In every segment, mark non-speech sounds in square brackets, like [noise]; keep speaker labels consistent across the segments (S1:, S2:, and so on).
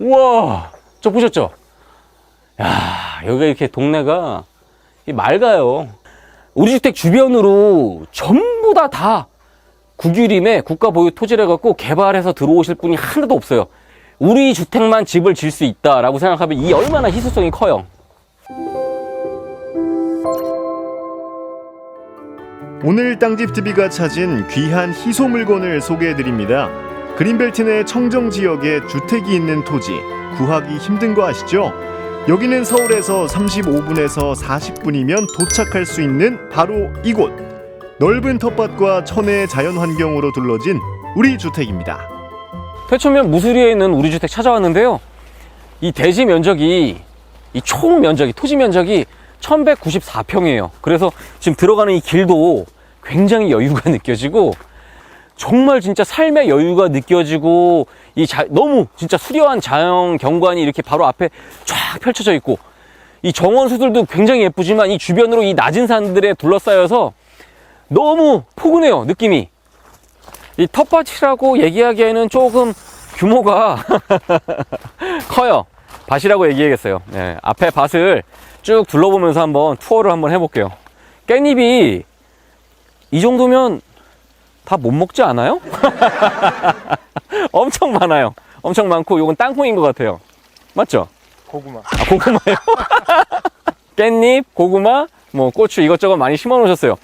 S1: 우와, 저 보셨죠? 야, 여기가 이렇게 동네가 이 맑아요. 우리 주택 주변으로 전부 다 다 국유림에 국가 보유 토지를 갖고 개발해서 들어오실 분이 하나도 없어요. 우리 주택만 집을 질 수 있다라고 생각하면 이 얼마나 희소성이 커요.
S2: 오늘 땅집 TV가 찾은 귀한 희소 물건을 소개해 드립니다. 그린벨트 내 청정 지역에 주택이 있는 토지 구하기 힘든 거 아시죠? 여기는 서울에서 35분에서 40분이면 도착할 수 있는 바로 이곳 넓은 텃밭과 천혜의 자연 환경으로 둘러진 우리 주택입니다.
S1: 태초면 무수리에 있는 우리 주택 찾아왔는데요. 이 대지 면적이 이 총 면적이 토지 면적이 1194평이에요. 그래서 지금 들어가는 이 길도 굉장히 여유가 [laughs] 느껴지고 정말 진짜 삶의 여유가 느껴지고 이 자- 너무 진짜 수려한 자연 경관이 이렇게 바로 앞에 쫙 펼쳐져 있고 이 정원수들도 굉장히 예쁘지만 이 주변으로 이 낮은 산들에 둘러싸여서 너무 포근해요 느낌이 이 텃밭이라고 얘기하기에는 조금 규모가 [laughs] 커요. 밭이라고 얘기하겠어요. 네, 앞에 밭을 쭉 둘러보면서 한번 투어를 한번 해볼게요. 깻잎이 이 정도면 다못 먹지 않아요? [laughs] 엄청 많아요. 엄청 많고 요건 땅콩인 것 같아요. 맞죠?
S3: 고구마.
S1: 아, 고구마요? [laughs] 깻잎, 고구마, 뭐 고추 이것저것 많이 심어 놓으셨어요.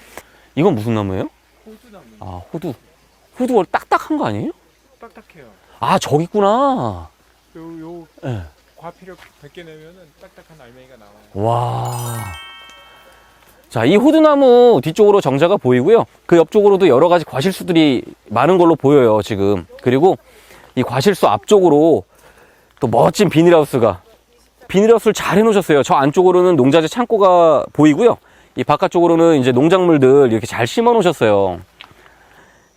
S1: 이건 무슨 나무예요?
S3: 호두나무.
S1: 아, 호두. 호두 원래 딱딱한 거 아니에요?
S3: 딱딱해요.
S1: 아, 저기 있구나.
S3: 요, 요
S1: 예.
S3: 과피력 100개 내면은 딱딱한 알맹이가 나와요.
S1: 와. 자, 이 호두나무 뒤쪽으로 정자가 보이고요. 그 옆쪽으로도 여러 가지 과실수들이 많은 걸로 보여요, 지금. 그리고 이 과실수 앞쪽으로 또 멋진 비닐하우스가 비닐하우스를 잘 해놓으셨어요. 저 안쪽으로는 농자재 창고가 보이고요. 이 바깥쪽으로는 이제 농작물들 이렇게 잘 심어 놓으셨어요.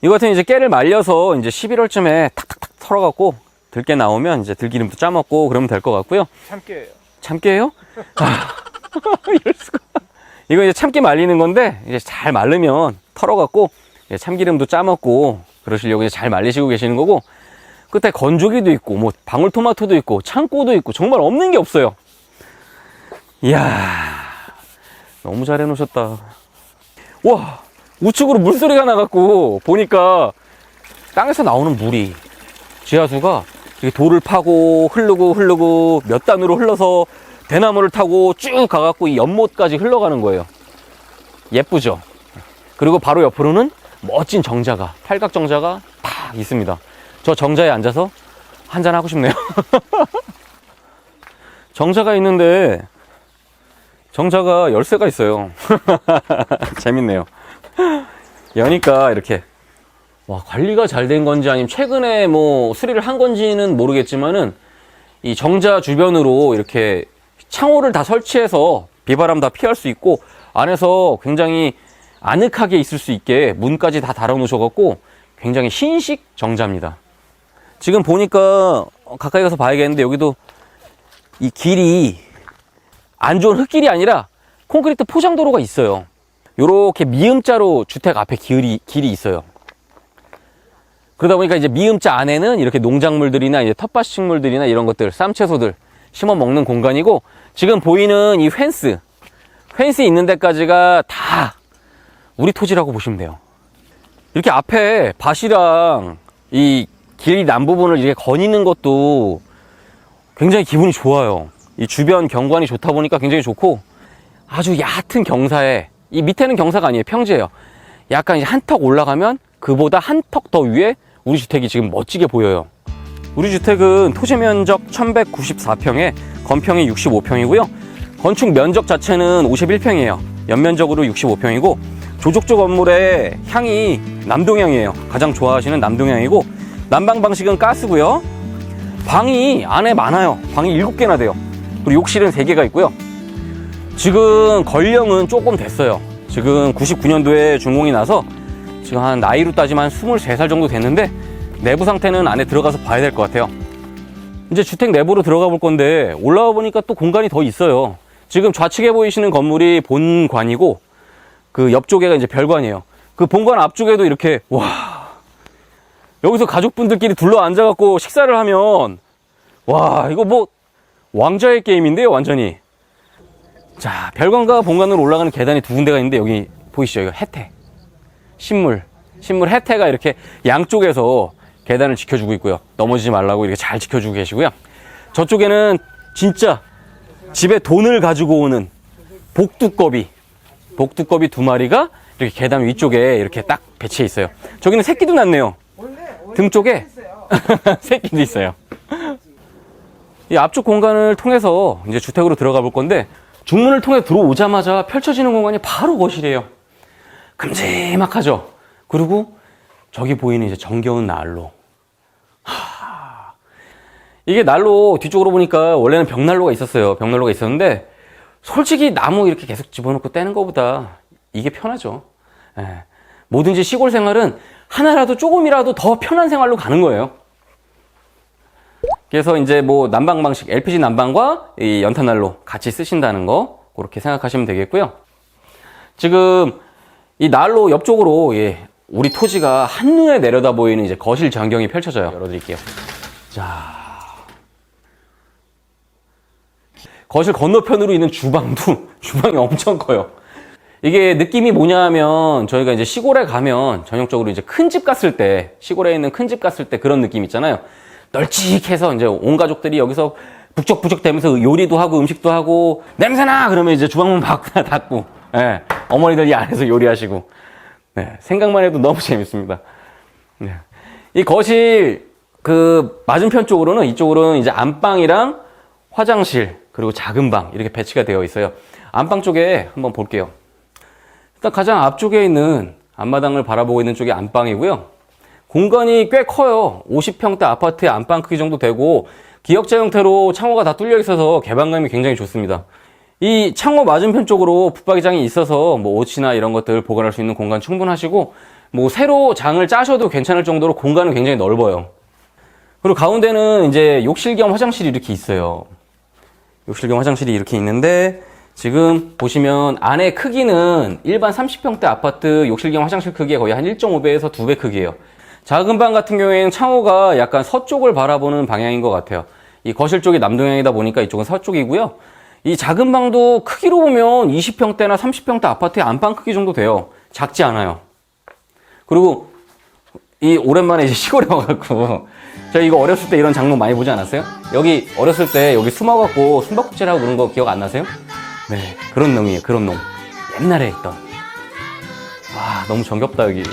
S1: 이거 같은 이제 깨를 말려서 이제 11월쯤에 탁탁탁 털어갖고 들깨 나오면 이제 들기름도 짜먹고 그러면 될 것 같고요.
S3: 참깨예요.
S1: 참깨예요? [laughs] 아, [laughs] 이럴 수가. 이거 이제 참깨 말리는 건데 이제 잘 말르면 털어갖고 참기름도 짜먹고 그러시려고 이제 잘 말리시고 계시는 거고 끝에 건조기도 있고 뭐 방울토마토도 있고 창고도 있고 정말 없는 게 없어요. 이야 너무 잘 해놓으셨다. 와 우측으로 물소리가 나갖고 보니까 땅에서 나오는 물이 지하수가 이렇게 돌을 파고 흐르고 흐르고 몇 단으로 흘러서 대나무를 타고 쭉 가갖고 이 연못까지 흘러가는 거예요. 예쁘죠? 그리고 바로 옆으로는 멋진 정자가, 팔각 정자가 탁 있습니다. 저 정자에 앉아서 한잔 하고 싶네요. [laughs] 정자가 있는데 정자가 열쇠가 있어요. [laughs] 재밌네요. 여니까 이렇게 와, 관리가 잘 된 건지 아니면 최근에 뭐 수리를 한 건지는 모르겠지만은 이 정자 주변으로 이렇게 창호를 다 설치해서 비바람 다 피할 수 있고 안에서 굉장히 아늑하게 있을 수 있게 문까지 다 달아 놓으셔갖고 굉장히 신식 정자입니다. 지금 보니까 가까이 가서 봐야겠는데 여기도 이 길이 안 좋은 흙길이 아니라 콘크리트 포장도로가 있어요. 요렇게 미음자로 주택 앞에 길이, 길이 있어요. 그러다 보니까 이제 미음자 안에는 이렇게 농작물들이나 이제 텃밭 식물들이나 이런 것들, 쌈채소들 심어 먹는 공간이고 지금 보이는 이 펜스, 펜스 있는 데까지가 다 우리 토지라고 보시면 돼요. 이렇게 앞에 밭이랑 이길 남부분을 이렇게 거니는 것도 굉장히 기분이 좋아요. 이 주변 경관이 좋다 보니까 굉장히 좋고 아주 얕은 경사에 이 밑에는 경사가 아니에요. 평지예요. 약간 이제 한턱 올라가면 그보다 한 턱 더 위에 우리 주택이 지금 멋지게 보여요. 우리 주택은 토지 면적 1194평에 건평이 65평이고요. 건축 면적 자체는 51평이에요. 연면적으로 65평이고 조족조 건물의 향이 남동향이에요. 가장 좋아하시는 남동향이고 난방 방식은 가스고요. 방이 안에 많아요. 방이 7개나 돼요. 그리고 욕실은 3개가 있고요. 지금 건령은 조금 됐어요. 지금 99년도에 준공이 나서 지금 한 나이로 따지면 한 23살 정도 됐는데 내부 상태는 안에 들어가서 봐야 될 것 같아요. 이제 주택 내부로 들어가 볼 건데 올라와 보니까 또 공간이 더 있어요. 지금 좌측에 보이시는 건물이 본관이고 그 옆쪽에가 이제 별관이에요. 그 본관 앞쪽에도 이렇게 와 여기서 가족분들끼리 둘러 앉아갖고 식사를 하면 와, 이거 뭐 왕자의 게임인데요, 완전히. 자, 별관과 본관으로 올라가는 계단이 두 군데가 있는데 여기 보이시죠? 이거 혜태. 신물. 신물 혜태가 이렇게 양쪽에서 계단을 지켜주고 있고요. 넘어지지 말라고 이렇게 잘 지켜주고 계시고요. 저쪽에는 진짜 집에 돈을 가지고 오는 복두꺼비. 복두꺼비 두 마리가 이렇게 계단 위쪽에 이렇게 딱 배치해 있어요. 저기는 새끼도 낳네요. 등 쪽에 [laughs] 새끼도 있어요. 이 앞쪽 공간을 통해서 이제 주택으로 들어가 볼 건데 중문을 통해 들어오자마자 펼쳐지는 공간이 바로 거실이에요. 큼지막하죠. 그리고 저기 보이는 이제 정겨운 난로. 하... 이게 난로 뒤쪽으로 보니까 원래는 벽난로가 있었어요. 벽난로가 있었는데 솔직히 나무 이렇게 계속 집어넣고 떼는 것보다 이게 편하죠. 예. 뭐든지 시골 생활은 하나라도 조금이라도 더 편한 생활로 가는 거예요. 그래서 이제 뭐 난방 방식, LPG 난방과 이 연탄난로 같이 쓰신다는 거 그렇게 생각하시면 되겠고요. 지금 이 난로 옆쪽으로 예, 우리 토지가 한눈에 내려다 보이는 이제 거실 전경이 펼쳐져요. 열어드릴게요. 자. 거실 건너편으로 있는 주방도 [laughs] 주방이 엄청 커요. 이게 느낌이 뭐냐면 저희가 이제 시골에 가면 전형적으로 이제 큰 집 갔을 때 시골에 있는 큰 집 갔을 때 그런 느낌 있잖아요. 널찍해서 이제 온 가족들이 여기서 북적북적 대면서 요리도 하고 음식도 하고 냄새나 그러면 이제 주방문 막 [laughs] 닫고 예, 어머니들이 안에서 요리하시고 네, 생각만 해도 너무 재밌습니다. 네. 이 거실 그 맞은편 쪽으로는 이쪽으로는 이제 안방이랑 화장실 그리고 작은 방 이렇게 배치가 되어 있어요. 안방 쪽에 한번 볼게요. 일단 가장 앞쪽에 있는 앞마당을 바라보고 있는 쪽이 안방이고요. 공간이 꽤 커요. 50평대 아파트의 안방 크기 정도 되고 기역자 형태로 창호가 다 뚫려 있어서 개방감이 굉장히 좋습니다. 이 창호 맞은편 쪽으로 붙박이장이 있어서 뭐 옷이나 이런 것들 보관할 수 있는 공간 충분하시고 뭐 새로 장을 짜셔도 괜찮을 정도로 공간은 굉장히 넓어요. 그리고 가운데는 이제 욕실 겸 화장실이 이렇게 있어요. 욕실 겸 화장실이 이렇게 있는데 지금 보시면 안에 크기는 일반 30평대 아파트 욕실 겸 화장실 크기의 거의 한 1.5배에서 2배 크기예요. 작은 방 같은 경우에는 창호가 약간 서쪽을 바라보는 방향인 것 같아요. 이 거실 쪽이 남동향이다 보니까 이쪽은 서쪽이고요. 이 작은 방도 크기로 보면 20평대나 30평대 아파트의 안방 크기 정도 돼요. 작지 않아요. 그리고 이 오랜만에 시골에 와갖고 제가 이거 어렸을 때 이런 장면 많이 보지 않았어요? 여기 어렸을 때 여기 숨어갖고 숨바꼭질하고 그런 거 기억 안 나세요? 네 그런 놈이에요 그런 놈 옛날에 있던 와 너무 정겹다 여기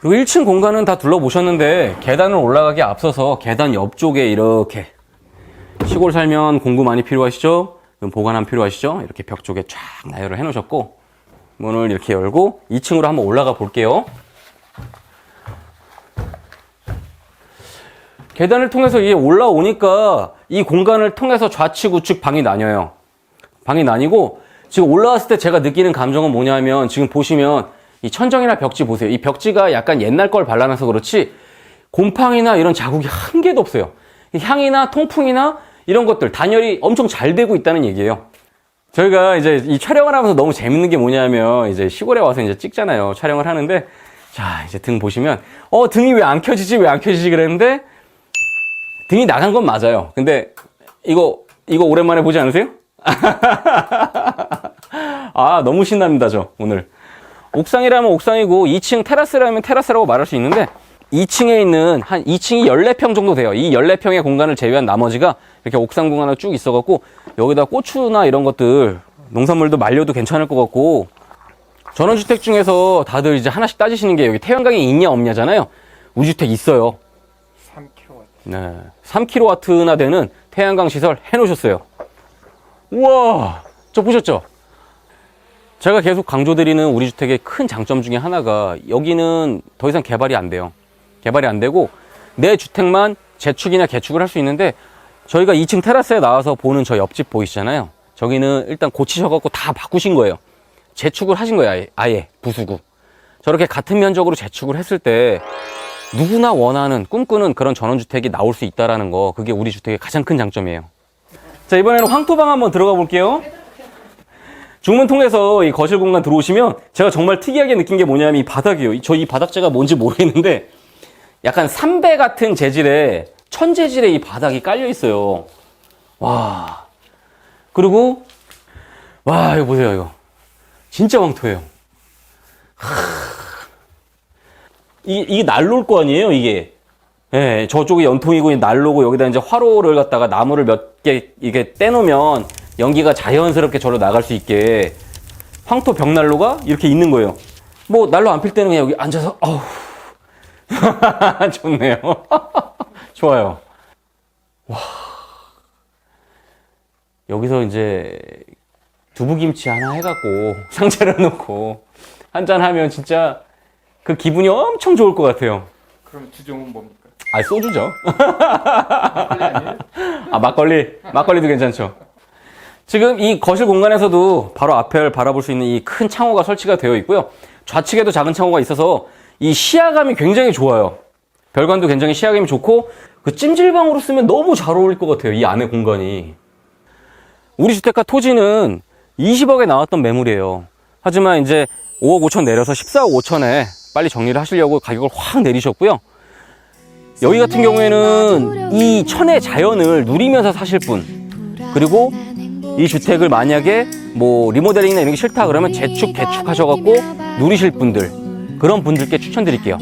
S1: 그리고 1층 공간은 다 둘러보셨는데 계단을 올라가기 앞서서 계단 옆쪽에 이렇게 시골 살면 공구 많이 필요하시죠? 그럼 보관함 필요하시죠? 이렇게 벽 쪽에 쫙 나열을 해 놓으셨고 문을 이렇게 열고 2층으로 한번 올라가 볼게요 계단을 통해서 이게 올라오니까 이 공간을 통해서 좌측 우측 방이 나뉘어요. 방이 나뉘고 지금 올라왔을 때 제가 느끼는 감정은 뭐냐면 지금 보시면 이 천정이나 벽지 보세요. 이 벽지가 약간 옛날 걸 발라놔서 그렇지 곰팡이나 이런 자국이 한 개도 없어요. 이 향이나 통풍이나 이런 것들 단열이 엄청 잘 되고 있다는 얘기예요. 저희가 이제 이 촬영을 하면서 너무 재밌는 게 뭐냐면 이제 시골에 와서 이제 찍잖아요. 촬영을 하는데 자 이제 등 보시면 어 등이 왜 안 켜지지 왜 안 켜지지 그랬는데 등이 나간 건 맞아요. 근데 이거 이거 오랜만에 보지 않으세요? [laughs] 아 너무 신납니다 저 오늘 옥상이라면 옥상이고 2층 테라스라면 테라스라고 말할 수 있는데 2층에 있는 한 2층이 14평 정도 돼요. 이 14평의 공간을 제외한 나머지가 이렇게 옥상 공간으로 쭉 있어 갖고 여기다 고추나 이런 것들 농산물도 말려도 괜찮을 것 같고 전원주택 중에서 다들 이제 하나씩 따지시는 게 여기 태양광이 있냐 없냐잖아요. 우주택 있어요.
S3: 3kW.
S1: 네. 3kW나 되는 태양광 시설 해놓으셨어요. 우와! 저 보셨죠? 제가 계속 강조드리는 우리 주택의 큰 장점 중에 하나가 여기는 더 이상 개발이 안 돼요. 개발이 안 되고 내 주택만 재축이나 개축을 할 수 있는데 저희가 2층 테라스에 나와서 보는 저 옆집 보이시잖아요. 저기는 일단 고치셔갖고 다 바꾸신 거예요. 재축을 하신 거예요. 아예, 아예 부수고. 저렇게 같은 면적으로 재축을 했을 때 누구나 원하는 꿈꾸는 그런 전원주택이 나올 수 있다라는 거 그게 우리 주택의 가장 큰 장점이에요. 자 이번에는 황토방 한번 들어가 볼게요. 중문 통해서 이 거실 공간 들어오시면 제가 정말 특이하게 느낀 게 뭐냐면 이 바닥이에요. 저 이 바닥재가 뭔지 모르겠는데 약간 삼배 같은 재질의 천재질의 이 바닥이 깔려 있어요. 와. 그리고 와 이거 보세요 이거 진짜 왕토예요. 하. 이 이게 난로일 거 아니에요 이게. 예, 저쪽이 연통이고 이 난로고 여기다 이제 화로를 갖다가 나무를 몇 개 이게 떼놓으면 연기가 자연스럽게 절로 나갈 수 있게 황토 벽난로가 이렇게 있는 거예요. 뭐 난로 안 필 때는 그냥 여기 앉아서 어우 [laughs] 좋네요. [laughs] 좋아요. 와 여기서 이제 두부김치 하나 해갖고 [laughs] 상자를 놓고 한잔 하면 진짜 그 기분이 엄청 좋을 것 같아요.
S3: 그럼 주종은 뭡니까?
S1: 아 소주죠.
S3: 아니에요?
S1: 아 막걸리 막걸리도 괜찮죠. 지금 이 거실 공간에서도 바로 앞을 바라볼 수 있는 이 큰 창호가 설치가 되어 있고요. 좌측에도 작은 창호가 있어서 이 시야감이 굉장히 좋아요. 별관도 굉장히 시야감이 좋고 그 찜질방으로 쓰면 너무 잘 어울릴 것 같아요. 이 안에 공간이. 우리 주택가 토지는 20억에 나왔던 매물이에요. 하지만 이제 5억 5천 내려서 14억 5천에 빨리 정리를 하시려고 가격을 확 내리셨고요. 여기 같은 경우에는 이 천의 자연을 누리면서 사실 분 그리고 이 주택을 만약에 뭐 리모델링이나 이런 게 싫다 그러면 재축 개축 하셔갖고 누리실 분들 그런 분들께 추천드릴게요.